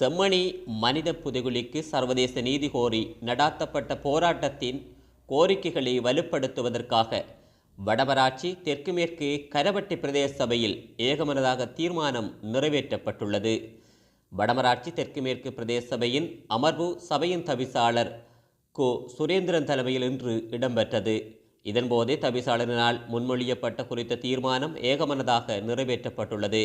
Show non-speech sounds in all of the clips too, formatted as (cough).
செம்மணி மனித புதுகுலிக்கு சர்வதேச நீதி கோரி நடாத்தப்பட்ட போராட்டத்தின் கோரிக்கைகளை வலுப்படுத்துவதற்காக வடமராட்சி தெற்கு மேற்கு கரவட்டி பிரதேச சபையில் ஏகமனதாக தீர்மானம் நிறைவேற்றப்பட்டுள்ளது. வடமராட்சி தெற்கு மேற்கு பிரதேச சபையின் அமர்வு சபையின் தவிசாளர் கோ. சுரேந்திரன் தலைமையில் இன்று இடம்பெற்றது. இதன்போதே தவிசாளரினால் முன்மொழியப்பட்ட குறித்த தீர்மானம் ஏகமனதாக நிறைவேற்றப்பட்டுள்ளது.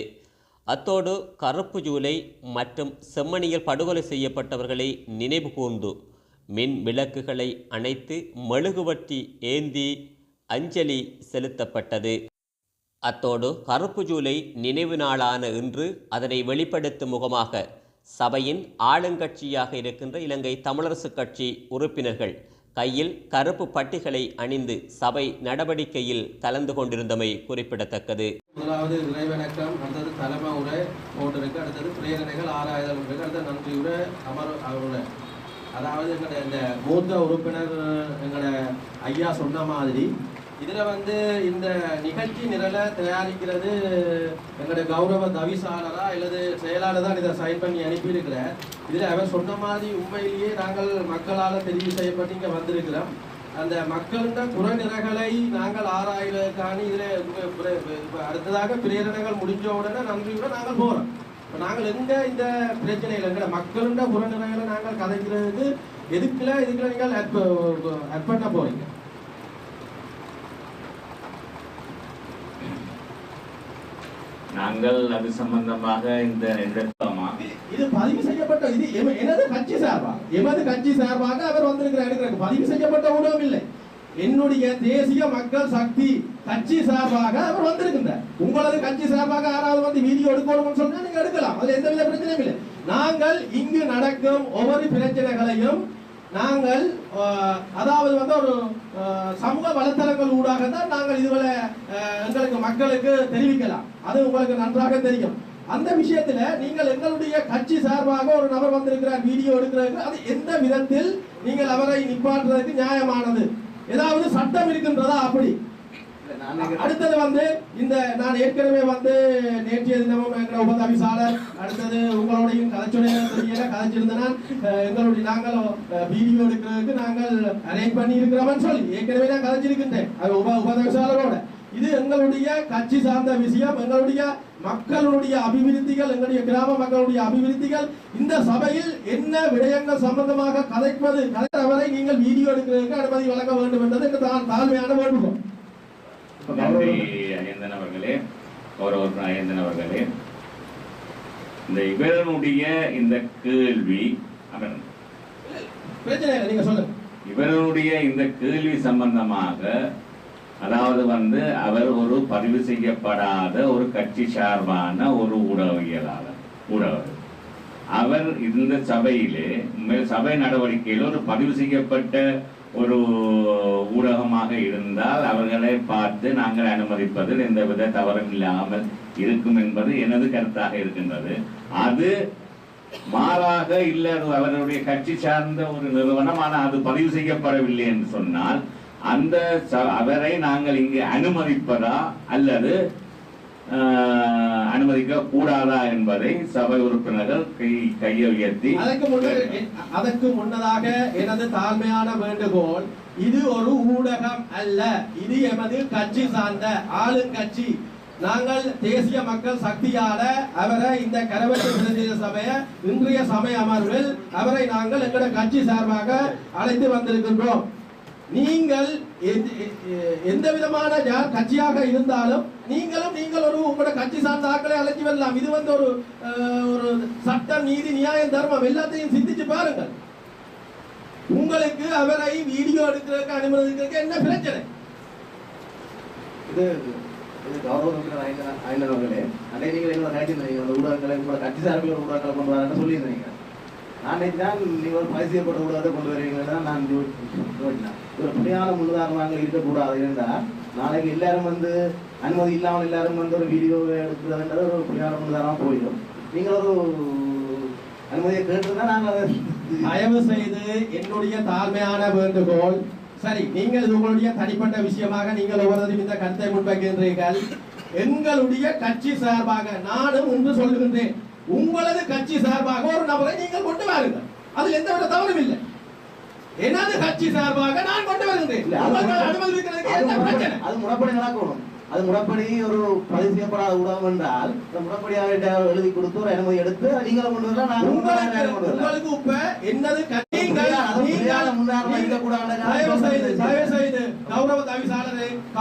அத்தோடு கருப்பு ஜூலை மற்றும் செம்மணியில் படுகொலை செய்யப்பட்டவர்களை நினைவு கூர்ந்து மின் விளக்குகளை அணைத்து மெழுகுவட்டி ஏந்தி அஞ்சலி செலுத்தப்பட்டது. அத்தோடு கருப்பு ஜூலை நினைவு நாளான இன்று அதனை வெளிப்படுத்தும் முகமாக சபையின் ஆளுங்கட்சியாக இருக்கின்ற இலங்கை தமிழரசுக் கட்சி உறுப்பினர்கள் கையில் கருப்பு பட்டிகளை அணிந்து சபை நடவடிக்கையில் கலந்து கொண்டிருந்தமை குறிப்பிடத்தக்கது. முதலாவது தலைமை உரை போட்டிருக்கு அடுத்தது பிரேரணைகள் ஆராய்தல் இருக்கு அடுத்தது நன்றி உரை அமர் உரை. அதாவது எங்களுடைய இந்த மூத்த உறுப்பினர் எங்களோட ஐயா சொன்ன மாதிரி இதில் வந்து இந்த நிகழ்ச்சி நிரலை தயாரிக்கிறது எங்களுடைய கௌரவ தவிசாளரா அல்லது செயலாளர் தான் இதை சைன் பண்ணி அனுப்பியிருக்கிறேன் இதில் அவர் சொன்ன மாதிரி உண்மையிலேயே நாங்கள் மக்களால் தெரிவு செய்யப்பட்டு இங்கே வந்திருக்கிறோம். அந்த மக்களின் குறைநிறைகளை நாங்கள் ஆராய்வதற்கான இதில் அடுத்ததாக பிரேரணைகள் முடிஞ்ச உடனே நன்றியுடன் நாங்கள் போகிறோம் இப்போ நாங்கள் எந்த இந்த பிரச்சனையில் எங்களை மக்களின் குறைநிறைகளை நாங்கள் கதைக்கிறதுக்கு எதுக்குல இதுக்குள்ள நீங்கள் அட் பண்ண போறீங்க? நாங்கள் அது சம்பந்தமாக இந்த இடத்தமா இது பதிவு செய்யப்பட்ட இது எனது கட்சி சார்பா? எமது கட்சி சார்பாக அவர் வந்திருக்கிறார். இருக்கிறார். பதிவு செய்யப்பட்ட ஊடகம் இல்லை. என்னுடைய தேசிய மக்கள் சக்தி கட்சி சார்பாக அவர் வந்திருக்கின்றார். உங்களது கட்சி சார்பாக யாராவது வந்து வீடியோ எடுக்கணும்னு சொன்னா நீங்க எடுக்கலாம். அதுல எந்தவித பிரச்சனையும் இல்லை. நாங்கள் இங்கு நடக்கும் ஒவ்வொரு பிரச்சனைகளையும் நாங்கள் அதாவது வந்து ஒரு சமூக வலைத்தளங்கள் ஊடாக தான் நாங்கள் இதுவரை எங்களுக்கு மக்களுக்கு தெரிவிக்கலாம். அது உங்களுக்கு நன்றாக தெரியும். அந்த விஷயத்துல நீங்கள் எங்களுடைய கட்சி சார்பாக ஒரு நபர் வந்திருக்கிறார் வீடியோ எடுக்கிறதுக்கு அது எந்த விதத்தில் நீங்கள் அவரை நிப்பாட்டுறதுக்கு நியாயமானது? ஏதாவது சட்டம் இருக்கின்றதா அப்படி? அடுத்தது வந்து இந்த நான் ஏற்கனவே வந்து நேற்றைய தினமும் எங்கள் உபதவிசாளர் அடுத்தது உங்களோடையும் கதைச்சுடைய தெரியல கதைச்சிருந்தேன் எங்களுடைய நாங்கள் வீடியோ எடுக்கிறதுக்கு நாங்கள் அரேஞ்ச் பண்ணி இருக்கிறோம்னு சொல்லி ஏற்கனவே நான் கதைச்சிருக்கின்றேன். அது உப உபதவிசாளரோட. இது எங்களுடைய கட்சி சார்ந்த விஷயம் எங்களுடைய மக்களுடைய அபிவிருத்திகள் எங்களுடைய கிராம மக்களுடைய அபிவிருத்திகள். இந்த சபையில் என்ன விடயங்கள் சம்பந்தமாக கதைப்பது கதைத்தவரை நீங்கள் வீடியோ எடுக்கிறதுக்கு அனுமதி வழங்க வேண்டும் என்பது எங்கள் தா- தாழ்மையான வேண்டுகோள். நன்றி அயந்தன் அவர்களே கௌரவர் அயந்தன் அவர்களே. இந்த இவரனுடைய இந்த கேள்வி பிரச்சனை நீங்க சொல்லுங்க. இவருடைய இந்த கேள்வி சம்பந்தமாக அதாவது வந்து அவர் ஒரு பதிவு செய்யப்படாத ஒரு கட்சி சார்பான ஒரு ஊடகவியலாளர் ஊடகர் அவர் இந்த சபையிலே உண்மையில் சபை நடவடிக்கையில் ஒரு பதிவு செய்யப்பட்ட ஒரு ஊடகமாக இருந்தால் அவர்களை பார்த்து நாங்கள் அனுமதிப்பதில் எந்தவித தவறும் இல்லாமல் இருக்கும் என்பது எனது கருத்தாக இருக்கின்றது. அது மாறாக இல்ல அவருடைய கட்சி சார்ந்த ஒரு நிறுவனம் ஆனால் அது பதிவு செய்யப்படவில்லை என்று சொன்னால் அந்த ச- அவரை நாங்கள் இங்கு அனுமதிப்பதா அல்லது ஆஹ், அனுமதிக்க கூடாதா என்பதை சபை உறுப்பினர்கள் கை கையை உயர்த்தி அதற்கு அதற்கு முன்னதாக எனது தாழ்மையான வேண்டுகோள் இது ஒரு ஊடகம் அல்ல இது எமது கட்சி சார்ந்த ஆளுங்கட்சி. நாங்கள் தேசிய மக்கள் சக்தியால அவரை இந்த கரவட்டு பிரதேச சபைய இன்றைய சமய அமர்வில் அவரை நாங்கள் எங்களோட கட்சி சார்பாக அழைத்து வந்திருக்கின்றோம். நீங்கள் எந்த- விதமான கட்சியாக இருந்தாலும் நீங்களும் நீங்கள் ஒரு உங்களோட கட்சி சார்ந்த ஆட்களை அழைச்சி வரலாம். இது வந்து ஒரு ஒரு சட்டம் நீதி நியாயம் தர்மம் எல்லாத்தையும் சிந்திச்சு பாருங்கள். உங்களுக்கு அவரை வீடியோ எடுக்கிறதுக்கு அனுமதிக்கிறதுக்கு என்ன பிரச்சனை? இது இது கௌரவம் ஐநூறுகளே அன்றைய நீங்கள் என்ன காட்டியிருந்தீங்க அந்த ஊடகங்களை உங்களோட கட்சி சார்பில் ஊடகங்களை கொண்டு வரேன்னு சொல்லியிருந்தீங்க. நான் தான் நீங்கள் ஒரு பரிசீலப்பட்ட ஊடகத்தை கொண்டு வருவீங்கன்னு தான் நான் ஒரு புரியாத முன்னுதாரணங்கள் இருக்கக்கூடாது இருந்தால் நாளைக்கு எல்லாரும் வந்து அனுமதி இல்லாமல் எல்லாரும் வந்து ஒரு வீடியோ எடுக்கிறதுன்றது ஒரு புரியாத முன்னுதாரணமாக போயிடும். நீங்கள் ஒரு அனுமதியை கேட்டுருந்தா நாங்கள் அதை (laughs) தயவு செய்து என்னுடைய தாழ்மையான வேண்டுகோள் சரி நீங்கள் உங்களுடைய தனிப்பட்ட விஷயமாக நீங்கள் ஒவ்வொருவரும் இந்த கருத்தை முன்வைக்கின்றீர்கள். எங்களுடைய கட்சி சார்பாக நானும் ஒன்று சொல்லுகின்றேன். உங்களது கட்சி சார்பாக ஒரு நபரை நீங்கள் கொண்டு வாருங்கள். அது எந்த வித தவறும் இல்லை. எனது கட்சி சார்பாக நான் கொண்டு வருகின்றேன் இல்ல, அது அனுமதி என்ன முறைப்படி- பிரச்சனை அது முறைப்படி நடக்கணும் அது முறைப்படி ஒரு பதிவு செய்யப்படாத ஊடகம் என்றால் இந்த முறைப்படி அவர்கிட்ட எழுதி கொடுத்து ஒரு அனுமதி எடுத்து நீங்களும் கொண்டு வரலாம் வரலாம், உங்களுக்கு இப்ப என்னது க- நீங்கள் தயவு செய்து கௌரவ தவிசாளரே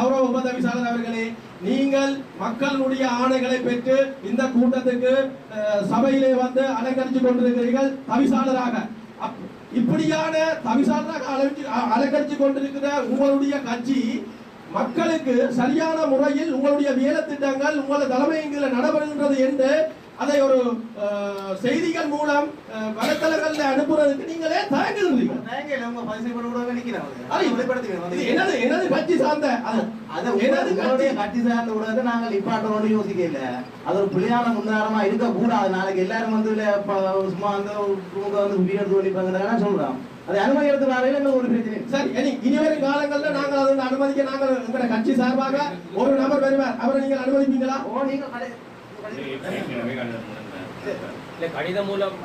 கௌரவ உப தவிசாளர் அவர்களே நீங்கள் மக்களுடைய ஆணைகளை பெற்று இந்த கூட்டத்துக்கு சபையிலே வந்து அலங்கரித்து கொண்டிருக்கிறீர்கள் தவிசாளராக. இப்படியான தவிசாளராக அலங்கரித்து அலங்கரித்து கொண்டிருக்கிற உங்களுடைய கட்சி மக்களுக்கு சரியான முறையில் உங்களுடைய வேலை திட்டங்கள் உங்களது தலைமையில் நடைபெறுகின்றது என்று அதை ஒரு செய்திகள் மூலம் அஹ், வலைத்தளங்கள்ல அனுப்புறதுக்கு நீங்களே. இது எனது எனது கட்சி சார்ந்த எனது கட்சி? கட்சி சார்ந்த ஊடகத்தை நாங்கள் யோசிக்கல. அது ஒரு பிள்ளையான முன்னாரமா இருக்க கூடாது நாளைக்கு எல்லாரும் வந்து சும்மா வந்து வந்து சொல்றோம் அது அனுமதி எடுத்து வரையில எங்களுக்கு ஒரு பிரச்சனை. சரி இனி காலங்கள்ல நாங்கள் அதை அனுமதிக்க நாங்கள் எங்களோட கட்சி சார்பாக ஒரு நபர் வருவார். அவரை நீங்கள் அனுமதிப்பீங்களா? ஓ நீங்க கடை- கடை- இல்ல கடிதம் மூலம்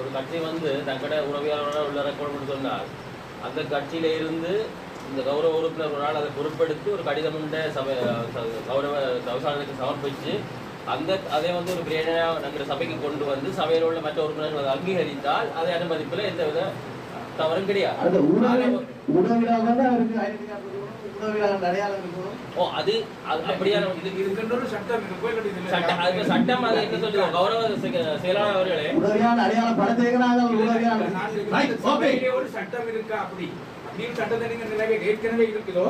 ஒரு கட்சி வந்து தங்கட உறவியாளரோட உள்ள ரெக்கார்ட் சொன்னால் அந்த கட்சியில இருந்து இந்த கௌரவ உறுப்பினர் ஒரு நாள் அதை பொறுப்பெடுத்து ஒரு கடிதம் சபை கௌரவ தவசாளருக்கு சமர்ப்பிச்சு அந்த அதை வந்து ஒரு பிரேரணையா நாங்கள் சபைக்கு கொண்டு வந்து சபையில் உள்ள மற்ற உறுப்பினர்கள் அதை அங்கீகரித்தால் அதை அனுமதிப்பில் எந்தவித தவறும் கிடையாது. ஓ அது அது அப்படியான இது இருக்கின்ற ஒரு சட்டம் சட்டம் அது சட்டம் என்ன சொல்லுங்க கௌரவ செ- செயலாளர் அவர்களே ஊடகவியலாளர் அடையாளம் படத்தை நாங்கள் ஊடகவியலாளர் Right, okay. ஒரு சட்டம் இருக்கா? அப்படி. அப்படின்னு சட்டத்தை நீங்க நிலவே ஏற்கனவே இருக்குதோ?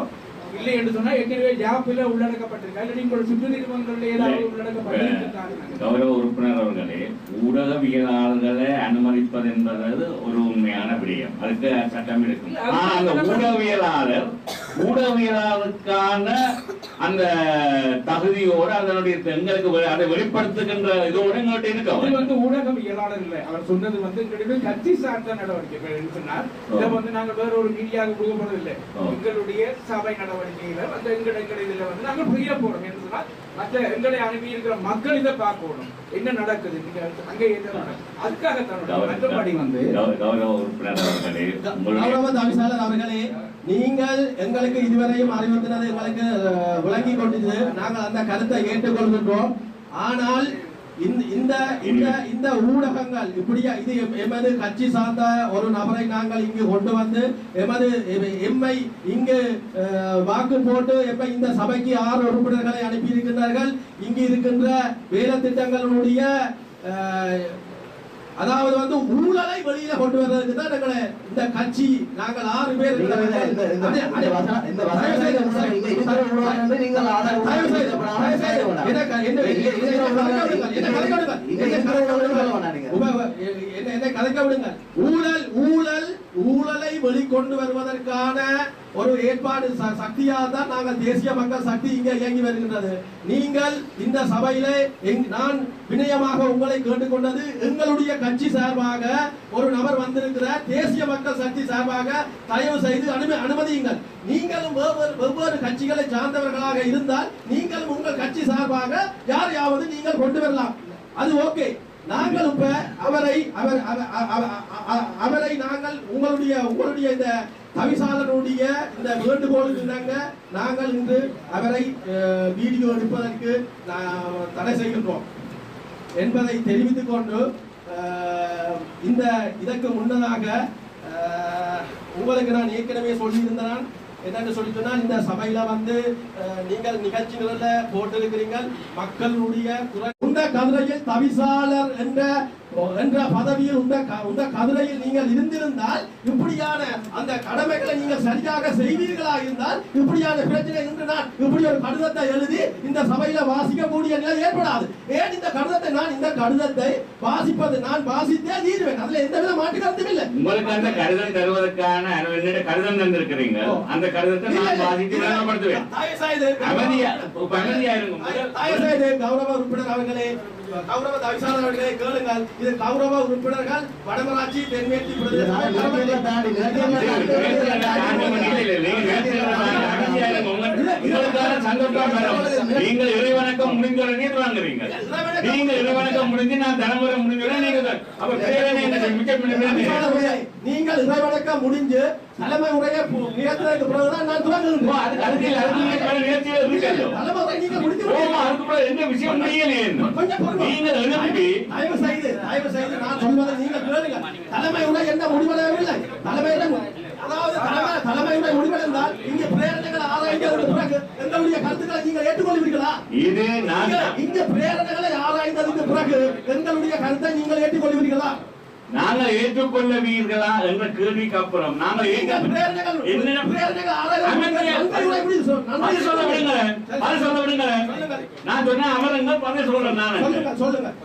இல்லை என்று சொன்னா ஏற்கனவே ஜாப்பில் உள்ளடக்கப்பட்டிருக்கா? இல்லை நீங்கள் சுற்று நிறுவனங்களில் ஏதாவது உள்ளடக்கப்பட்டிருக்கா? கௌரவ உறுப்பினர் அவர்களே ஊடகவியலாளர்களை அனுமதிப்பது என்பது ஒரு உண்மையான விடயம். அதுக்கு சட்டம் இருக்கும் ஊடகவியலாளர் ஊடகவியலாளருக்கான அந்த தகுதியோடு அதனுடைய எங்களுக்கு அதை வெளிப்படுத்துகின்ற இதோடு எங்கள்கிட்ட இது இருக்க வந்து ஊடகவியலாளர் இல்லை. அவர் சொன்னது வந்து எங்களுடைய கட்சி சார்ந்த நடவடிக்கை சொன்னார். இதை வந்து நாங்க வேற ஒரு மீடியாவுக்கு கொடுக்கப்படுறது இல்லை ஓ. எங்களுடைய சபை நடவடிக்கையில வந்து எங்கள் எங்கள் இதுல வந்து நாங்க புரிய போறோம் என்று சொன்னால் மற்ற எங்களை அனுப்பி இருக்கிற மக்கள் இதை பார்க்கணும். என்ன நடக்குது? நீங்க அங்கே அதுக்காக மற்றபடி வந்து அவர்களே தவிசாளர் நீங்கள் எங்களுக்கு இதுவரையும் அறிவுறுத்தினது எங்களுக்கு விளங்கி கொண்டது நாங்கள் அந்த கருத்தை ஏற்றுக்கொள்கின்றோம். ஆனால் இந்த இந்த இந்த இந்த ஊடகங்கள் இப்படியா இது எமது கட்சி சார்ந்த ஒரு நபரை நாங்கள் இங்கு கொண்டு வந்து எமது எம்மை இங்கு வாக்கு போட்டு எம்மை இந்த சபைக்கு ஆறு உறுப்பினர்களை அனுப்பி இருக்கின்றார்கள் இங்கு இருக்கின்ற வேலை திட்டங்களுடைய அதாவது வந்து ஊழலை வெளியில கொண்டு வர்றதுக்கு தான் எங்களை இந்த கட்சி நாங்கள் ஆறு பேர். என்ன க- என்ன- இங்க இருக்கிற என்ன ஊடகம் கதைக்க விடுங்கள், என்ன கதைக்க விடுங்கள், இங்க என்ன இருக்கிற கதைக்க ஊடகம் விடுங்கள். வேண்டாம் நீங்க. உப- உப- என்ன என்ன கதைக்க விடுங்கள் ஊழல் ஊழல் ஊழலை வெளிக்கொண்டு வருவதற்கான ஒரு ஏற்பாடு ச- சக்தியாக தான் நாங்கள் தேசிய மக்கள் சக்தி இங்கே இயங்கி வருகின்றது. நீங்கள் இந்த சபையிலே எங்- நான் வினயமாக உங்களை கேட்டுக்கொண்டது எங்களுடைய கட்சி சார்பாக ஒரு நபர் வந்திருக்கிறார். தேசிய மக்கள் சக்தி சார்பாக தயவு செய்து அனுமதி அனுமதியுங்கள். நீங்களும் வெவ்வேறு வெவ்வேறு கட்சிகளை சார்ந்தவர்களாக இருந்தால் நீங்களும் உங்கள் கட்சி சார்பாக யாரையாவது நீங்கள் கொண்டு வரலாம். அது ஓகே. நாங்கள் இப்ப அவரை அவர் அவ- அவரை நாங்கள் உங்களுடைய உங்களுடைய இந்த தவிசாளனுடைய இந்த வேண்டுகோளுக்கு இணங்க நாங்கள் இன்று அவரை அஹ், வீடியோ எடுப்பதற்கு தடை செய்கின்றோம். என்பதை தெரிவித்துக் கொண்டு இந்த இதற்கு முன்னதாக உங்களுக்கு நான் ஏற்கனவே சொல்லியிருந்தேன். என்னன்னு சொல்லி சொன்னால் இந்த சபையில வந்து நீங்கள் நிகழ்ச்சிகளில் போட்டிருக்கிறீங்கள் மக்களுடைய குரல் இந்த கதிரையில் தவிசாளர் என்ற என்ற பதவியில் க- இந்த கதிரையில் நீங்கள் இருந்திருந்தால் இப்படியான அந்த கடமைகளை நீங்கள் சரியாக செய்வீர்களா இருந்தால் இப்படியான பிரச்சனை இன்று நான் இப்படி ஒரு கடிதத்தை எழுதி இந்த சபையில வாசிக்கக்கூடிய நிலை ஏற்படாது. ஏன் இந்த கடிதத்தை நான் இந்த கடிதத்தை வாசிப்பது? நான் வாசித்தே தீருவேன். அதுல எந்த வித மாற்று கருத்தும் இல்லை. உங்களுக்கு அந்த கடிதம் தருவதற்கான கடிதம் தந்திருக்கிறீங்க. அந்த கடிதத்தை நான் வாசித்து. விளங்கப்படுத்துவேன் கௌரவ உறுப்பினர் அவர்களே கௌரவ தவிசாளர் அவர்களே கேளுங்கள். இது கௌரவ உறுப்பினர்கள் வடமராட்சி தென்மேற்கு பிரதேச உங்களுக்கான சந்தர்ப்பம் வரும். நீங்கள் இறைவணக்கம் முடிஞ்ச நீர் வாங்குறீங்க நீங்க இறைவணக்கம் முடிஞ்சு நான் தலைமுறை முடிஞ்சோட நீங்க. அப்ப தலைமை உரை, நீங்கள் இறைவணக்கம் முடிஞ்சு தலைமை உரையை நிகழ்த்தினதுக்கு பிறகுதான் நான் அதுக்கு. தலைமை உரை நீங்க விட்டீங்க. அதுக்கு என்ன விஷயம் முடியலையே. நீங்கள் எழுப்பி தயவு செய்து தயவு செய்து நான் சொல்வதை நீங்கள் கேளுங்க தலைமை உரை என்ன முடிவடையவில்லை தலைமையிடம் அதாவது தலைமை தலைமை உரை முடிவடைந்தால் இங்க பிரேரணைகளை ஆராய்ந்ததற்கு பிறகு எங்களுடைய கருத்துக்களை நீங்கள் ஏற்றுக்கொள்வீர்களா? இது இங்க- பிரேரணைகளை ஆராய்ந்ததுக்கு பிறகு எங்களுடைய கருத்தை நீங்கள் ஏற்றுக்கொள்வீர்களா? நாங்கள் ஏற்றுக்கொள்ளவீர்களா என்ற கேள்விக்கு அப்புறம். நாங்கள் நீங்க. நான் சொன்ன அமருங்கள் பதில் சொல்றேன் நான்.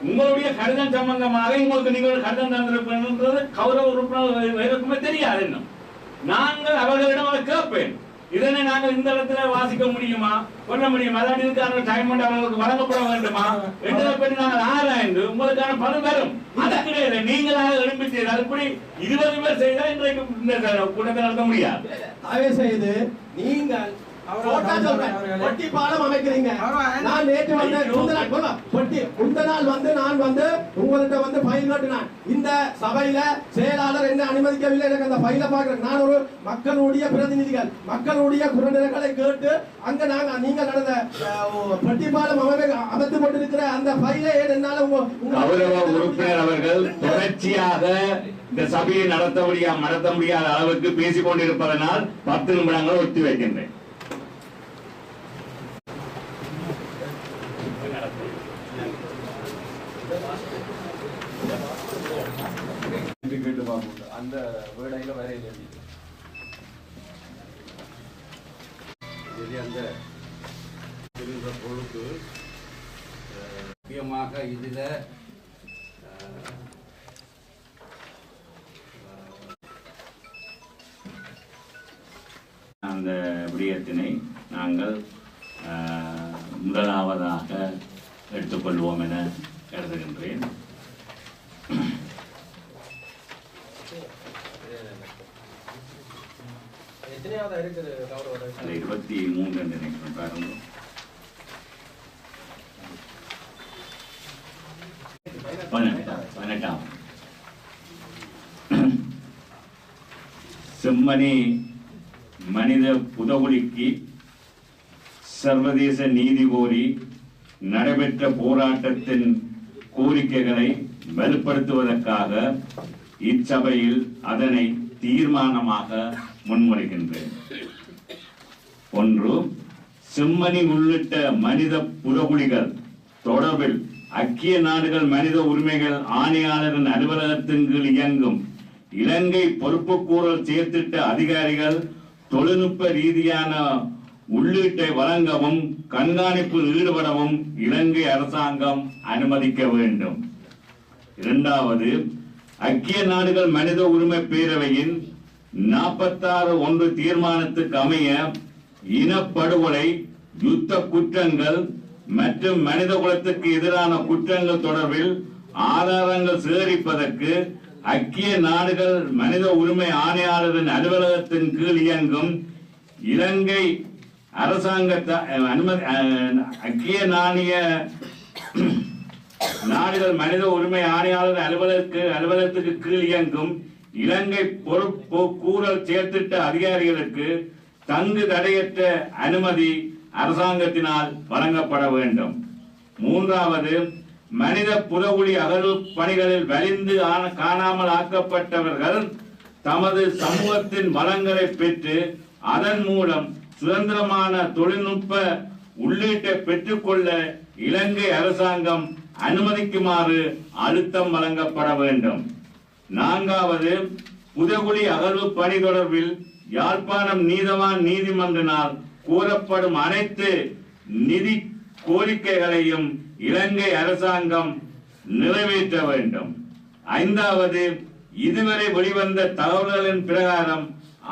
உங்களுடைய கடிதம் சம்பந்தமாக உங்களுக்கு நீங்கள் ஒரு கடிதம் தந்திருப்பது கௌரவ உறுப்பினர் தெரியாது இன்னும். நாங்கள் அவர்களிடம் அதை கேட்பேன். இதனை நாங்கள் இந்த இடத்துல வாசிக்க முடியுமா? பண்ண முடியுமா? அதாவது இதுக்கான டைம் அவர்களுக்கு வழங்கப்பட வேண்டுமா? என்பதை பற்றி நாங்கள் ஆராய்ந்து உங்களுக்கான பணம் வரும் அது கிடையாது நீங்களாக எழுப்பி செய்தால் இப்படி இருபது பேர் செய்தால் இன்றைக்கு இந்த கூட்டத்தை நடத்த முடியாது. தயவு செய்து நீங்கள் போட்டா சொல்றேன். பொட்டி பாலம் அமைக்கிறீங்க. நான் நேற்று வந்து முந்த நாள் போங்க. பொட்டி முந்த நாள் வந்து நான் வந்து உங்கள்கிட்ட வந்து ஃபைல் கட்டினேன். இந்த சபையில செயலாளர் என்ன அனுமதிக்கவில்லை எனக்கு அந்த ஃபைலை பார்க்கிறேன். நான் ஒரு மக்களுடைய பிரதிநிதிகள். மக்களுடைய குரநிலைகளை கேட்டு அங்க நாங்க நீங்க நடந்த பொட்டி பாலம் அமைத்து கொண்டிருக்கிற அந்த ஃபைலை என்னால உங்க கௌரவ உறுப்பினர் அவர்கள் தொடர்ச்சியாக இந்த சபையை நடத்த முடியா நடத்த முடியாத அளவுக்கு பேசிக் கொண்டிருப்பதனால் பத்து நிமிடங்கள் ஒத்தி வைக்கின்றேன் கேட்டு பார்ப்போம் அந்த வேர்டையில் வர எழுதி. இது அந்த இருந்த பொழுது முக்கியமாக இதில் அந்த விடயத்தினை நாங்கள் முதலாவதாக எடுத்துக்கொள்வோம் என கருதுகின்றேன். அது இருபத்தி மூன்று நினைக்கிறேன் பாருங்க பதினெட்டாம். பதினெட்டாம் செம்மணி மனித புதகுலிக்கு சர்வதேச நீதி கோரி நடைபெற்ற போராட்டத்தின் கோரிக்கைகளை வலுப்படுத்துவதற்காக இச்சபையில் அதனை தீர்மானமாக முன்மொழிகின்றேன். ஒன்று செம்மணி உள்ளிட்ட மனித புறகுலிகள் தொடர்பில் ஐக்கிய நாடுகள் மனித உரிமைகள் ஆணையாளரின் அலுவலகத்தின் கீழ் இயங்கும். இலங்கை பொறுப்புக்கூறல் செயற்திட்ட அதிகாரிகள் தொழில்நுட்ப ரீதியான உள்ளீட்டை வழங்கவும் கண்காணிப்பில் ஈடுபடவும் இலங்கை அரசாங்கம் அனுமதிக்க வேண்டும். இரண்டாவது ஐக்கிய நாடுகள் மனித உரிமை பேரவையின் நாற்பத்தாறு ஒன்று தீர்மானத்துக்கு அமைய இனப்படுகொலை யுத்த குற்றங்கள் மற்றும் மனித குலத்துக்கு எதிரான குற்றங்கள் தொடர்பில் ஆதாரங்கள் சேகரிப்பதற்கு ஐக்கிய நாடுகள் மனித உரிமை ஆணையாளரின் அலுவலகத்தின் கீழ் இயங்கும் இலங்கை அரசாங்க அனுமதி ஐக்கிய நாணய நாடுகள் மனித உரிமை ஆணையாளர் அலுவலருக்கு அலுவலகத்துக்கு கீழ் இயங்கும் இலங்கை பொறுப்பு கூறல் செயற்திட்ட அதிகாரிகளுக்கு தங்கு தடையற்ற அனுமதி அரசாங்கத்தினால் வழங்கப்பட வேண்டும். மூன்றாவது மனித புதகுழி அகழ்வு பணிகளில் வலிந்து ஆன- காணாமல் ஆக்கப்பட்டவர்கள் தமது சமூகத்தின் வளங்களை பெற்று அதன் மூலம் சுதந்திரமான தொழில்நுட்ப உள்ளீட்டை பெற்றுக்கொள்ள இலங்கை அரசாங்கம் அனுமதிக்குமாறு அழுத்தம் வழங்கப்பட வேண்டும். நான்காவது புதகுழி அகழ்வு பணி தொடர்பில் யாழ்ப்பாணம் நீதவான் நீதிமன்றினால் கூறப்படும் அனைத்து நிதி கோரிக்கைகளையும் இலங்கை அரசாங்கம் நிறைவேற்ற வேண்டும். ஐந்தாவது இதுவரை வெளிவந்த தகவல்களின் பிரகாரம்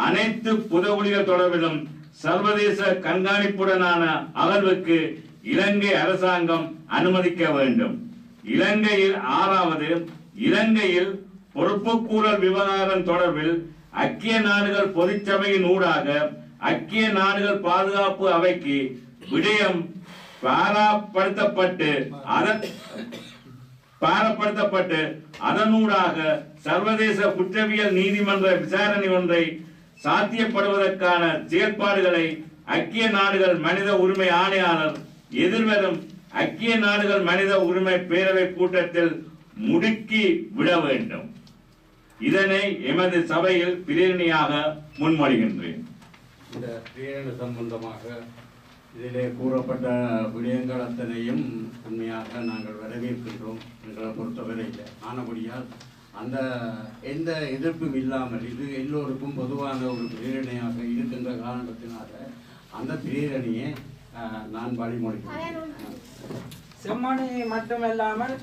அனைத்து புதகுலிகள் தொடர்பிலும் சர்வதேச கண்காணிப்புடனான அகழ்வுக்கு இலங்கை அரசாங்கம் அனுமதிக்க வேண்டும். இலங்கையில் ஆறாவது இலங்கையில் பொறுப்புக்கூறல் விவகாரம் தொடர்பில் ஐக்கிய நாடுகள் பொதுச்சபையின் ஊடாக ஐக்கிய நாடுகள் பாதுகாப்பு அவைக்கு விடயம் பாராப்படுத்தப்பட்டு அதன் பாரப்படுத்தப்பட்டு அதனூடாக சர்வதேச குற்றவியல் நீதிமன்ற விசாரணை ஒன்றை சாத்தியப்படுவதற்கான செயற்பாடுகளை ஐக்கிய நாடுகள் மனித உரிமை ஆணையாளர் எதிர்வரும் ஐக்கிய நாடுகள் மனித உரிமை பேரவை கூட்டத்தில் முடுக்கி விட வேண்டும். இதனை எமது சபையில் பிரேரணியாக முன்மொழிகின்றேன். இந்த பிரேரணை சம்பந்தமாக இதிலே கூறப்பட்ட விடயங்கள் அத்தனையும் உண்மையாக நாங்கள் வரவேற்கின்றோம் எங்களை பொறுத்தவரையில். ஆனபடியால் அந்த எந்த எதிர்ப்பும் இல்லாமல் இது எல்லோருக்கும் பொதுவான ஒரு பிரேரணையாக இருக்கின்ற காரணத்தினால அந்த பிரேரணையை நான் வழிமொழிகிறேன் செம்மணி மட்டுமல்லாமல்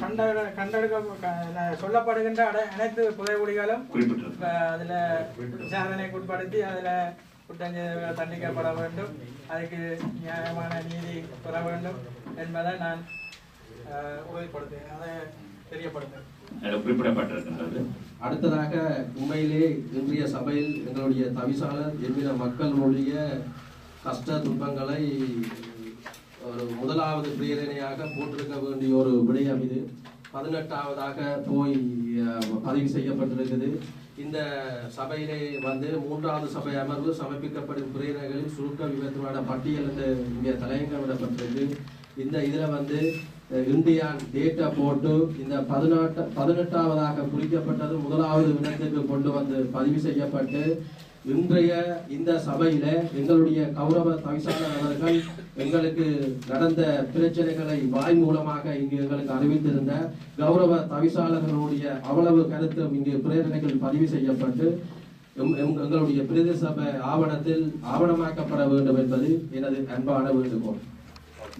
கண்ட கண்டெடுக்க சொல்லப்படுகின்ற அட- அனைத்து புதைகுடிகளும் அதுல விசாரணைக்கு உட்படுத்தி அதுல குற்றஞ்செய்தவர்கள் தண்டிக்கப்பட வேண்டும். அதுக்கு நியாயமான நீதி பெற வேண்டும் என்பதை நான் அஹ், உறுதிப்படுத்துகிறேன். அதை தெரியப்படுத்துகிறேன். அதில் குறிப்பிடப்பட்டிருக்கின்றது. அடுத்ததாக உண்மையிலே இன்றைய சபையில் எங்களுடைய தவிசாளர் என்கிற மக்களுடைய கஷ்ட துன்பங்களை ஒரு முதலாவது பிரேரணையாக போட்டிருக்க வேண்டிய ஒரு விடயம் இது. பதினெட்டாவதாக போய் பதிவு செய்யப்பட்டிருக்குது. இந்த சபையிலே வந்து மூன்றாவது சபை அமர்வு சமர்ப்பிக்கப்படும் பிரேரணைகளில் சுருக்க விபத்துமான பட்டியல் இந்த இங்கே தலையங்கம் விடப்பட்டிருக்கு இந்த இதில் வந்து இந்தியான் டேட்டா போட்டு இந்த பதினெட்டு பதினெட்டாவதாக குறிக்கப்பட்டது முதலாவது இனத்துக்கு கொண்டு வந்து பதிவு செய்யப்பட்டு இன்றைய இந்த சபையில எங்களுடைய கௌரவ தவிசாளர் அவர்கள் எங்களுக்கு நடந்த பிரச்சனைகளை வாய் மூலமாக இங்கு எங்களுக்கு அறிவித்திருந்த கௌரவ தவிசாளர்களுடைய அவ்வளவு கருத்தும் இங்கு பிரேரணைகள் பதிவு செய்யப்பட்டு எங்களுடைய பிரதேச சபை ஆவணத்தில் ஆவணமாக்கப்பட வேண்டும் என்பது எனது அன்பான வேண்டுகோள்.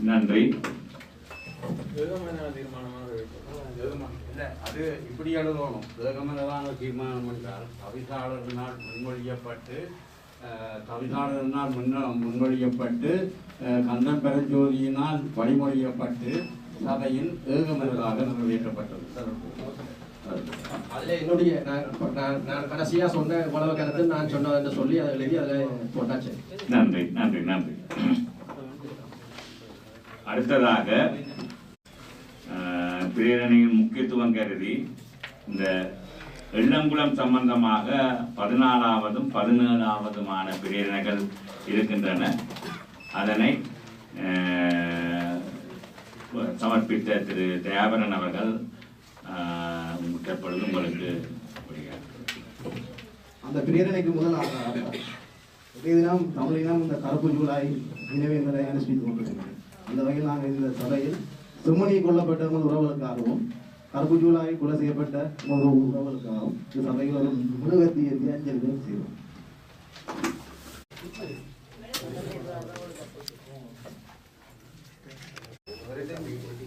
நன்றி. இல்லை அது இப்படி எழுதணும். வேகமனதான தீர்மானம் என்றால் தவிசாளரினால் முன்மொழியப்பட்டு அஹ், தவிசாளரினால் முன்ன முன்மொழியப்பட்டு கந்தன் பெருஞ்சோதியினால் வழிமொழியப்பட்டு சபையில் ஏகமனதாக நிறைவேற்றப்பட்டது. அதுல என்னுடைய நான் நான் நான் கடைசியா சொன்ன உழவு கருத்து நான் சொன்னது சொல்லி அதை எழுதி அதில் போட்டாச்சு. நன்றி நன்றி நன்றி. அடுத்ததாக பிரேரணையின் முக்கியத்துவம் கருதி இந்த எண்ணங்குளம் சம்பந்தமாக பதினாலாவதும் பதினேழாவதுமான பிரேரணைகள் இருக்கின்றன. அதனை சமர்ப்பித்த திரு தயாபரன் அவர்கள் முற்றப்பொழுது உங்களுக்கு அந்த பிரேரணைக்கு முதல் ஆதாரம் தினம் தமிழினம் இந்த கருப்பு ஜூலாய் நினைவேந்தலை அனுஷ்டித்துக் கொண்டிருக்கிறது. அந்த வகையில் நாங்கள் இந்த சபையில் செம்மணி கொல்லப்பட்ட உறவுகளுக்காகவும் கருப்பு ஜூலாய் கொலை செய்யப்பட்ட ஒரு உறவுகளுக்காகவும் இந்த சபையில் ஒரு முழுவத்தி ஏற்றி அஞ்சலி செய்வோம் வரைக்கும்